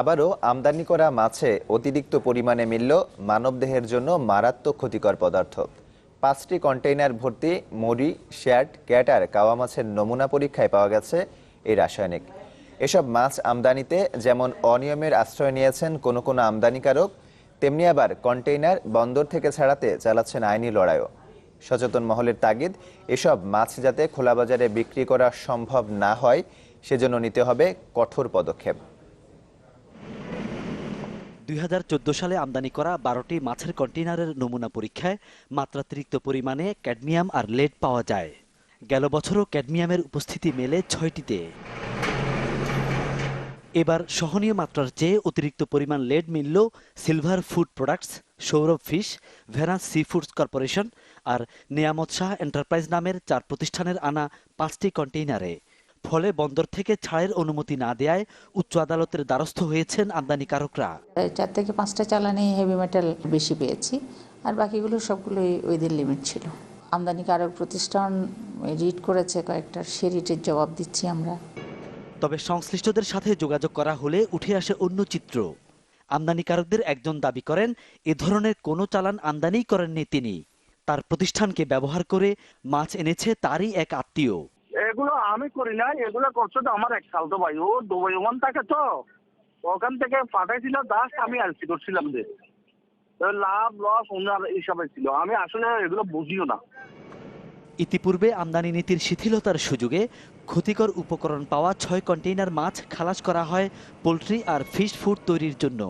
আবারও আমদানি করা মাছে অতিরিক্ত পরিমাণে মিলল মানবদেহের জন্য মারাত্মক ক্ষতিকর পদার্থ। পাঁচটি কন্টেইনার ভর্তি মরি শ্যাট ক্যাটার কাওয়া মাছের নমুনা পরীক্ষায় পাওয়া গেছে এই রাসায়নিক। এসব মাছ আমদানিতে যেমন অনিয়মের আশ্রয় নিয়েছেন কোনো কোনো আমদানিকারক, তেমনি আবার কন্টেইনার বন্দর থেকে ছাড়াতে চালাচ্ছেন আইনি লড়াইও। সচেতন মহলের তাগিদ, এসব মাছ যাতে খোলা বাজারে বিক্রি করা সম্ভব না হয়, সেজন্য নিতে হবে কঠোর পদক্ষেপ। দুই হাজার চৌদ্দ সালে আমদানি করা বারোটি মাছের কন্টেইনারের নমুনা পরীক্ষায় মাত্রাতিরিক্ত পরিমাণে ক্যাডমিয়াম আর লেড পাওয়া যায়। গেল বছরও ক্যাডমিয়ামের উপস্থিতি মেলে ছয়টিতে। এবার সহনীয় মাত্রার চেয়ে অতিরিক্ত পরিমাণ লেড মিলল Silver Food Products, Sourav Fish Venus Sea Foods Corporation আর নেয়ামত শাহ এন্টারপ্রাইজ নামের চার প্রতিষ্ঠানের আনা পাঁচটি কন্টেইনারে। ফলে বন্দর থেকে ছাড়ের অনুমতি না দেয়ায় উচ্চ আদালতের দ্বারস্থ হয়েছেন আমদানিকারকরা। চার থেকে পাঁচটা চালানে হেভি মেটাল বেশি পেয়েছি আর বাকিগুলো সবগুলোই ওইদের লিমিট ছিল। আমদানিকারক প্রতিষ্ঠান রিড করেছে কয়েকটা সে রিটের জবাব দিচ্ছি আমরা। তবে সংশ্লিষ্টদের সাথে যোগাযোগ করা হলে উঠে আসে অন্য চিত্র। আমদানিকারকদের একজন দাবি করেন এ ধরনের কোনো চালান আমদানি করেননি তিনি। তার প্রতিষ্ঠানকে ব্যবহার করে মাছ এনেছে তারই এক আত্মীয়। এগুলো আমি করি না এগুলো করছে তো আমার এক সাল তো ভাই। ও দুবাই ওমান থাকে তো। ওখান থেকে পাঠাইছিল দাস আমি এলসি করছিলাম যে। লাভ লস ওনার হিসাবে ছিল। আমি আসলে এগুলো বুঝিও না। ইতিপূর্বে আমদানি নীতির শিথিলতার সুযোগে ক্ষতিকর উপকরণ পাওয়া ছয় কন্টেইনার মাছ খালাস করা হয় পোলট্রি আর ফিশ ফুড তৈরির জন্য।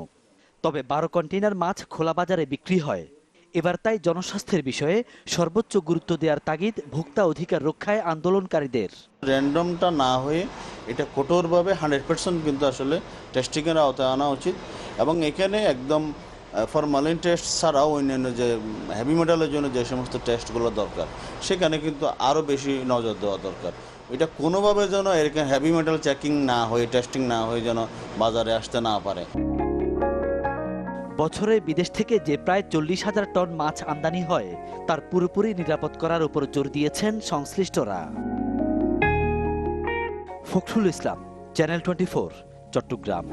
তবে বারো কন্টেইনার মাছ খোলা বাজারে বিক্রি হয়। এবার তাই জনস্বাস্থ্যের বিষয়ে সর্বোচ্চ গুরুত্ব দেওয়ার তাগিদ ভোক্তা অধিকার রক্ষায় আন্দোলনকারীদের। র্যান্ডমটা না হয়ে এটা কঠোরভাবে হান্ড্রেড পার্সেন্ট কিন্তু আসলে টেস্টিংয়ের আওতায় আনা উচিত এবং এখানে একদম ফরমালিন টেস্ট ছাড়াও অন্যান্য যে হেভি মেটালের জন্য যে সমস্ত টেস্টগুলো দরকার, সেখানে কিন্তু আরও বেশি নজর দেওয়া দরকার। এটা কোনোভাবে যেন এরকম হেভি মেটাল চেকিং না হয়ে টেস্টিং না হয়ে যেন বাজারে আসতে না পারে। বছরে বিদেশ থেকে যে প্রায় চল্লিশ হাজার টন মাছ আমদানি হয়, তার পুরোপুরি নিরাপদ করার উপর জোর দিয়েছেন সংশ্লিষ্টরা। Fakhrul Islam, Channel twenty Chattogram.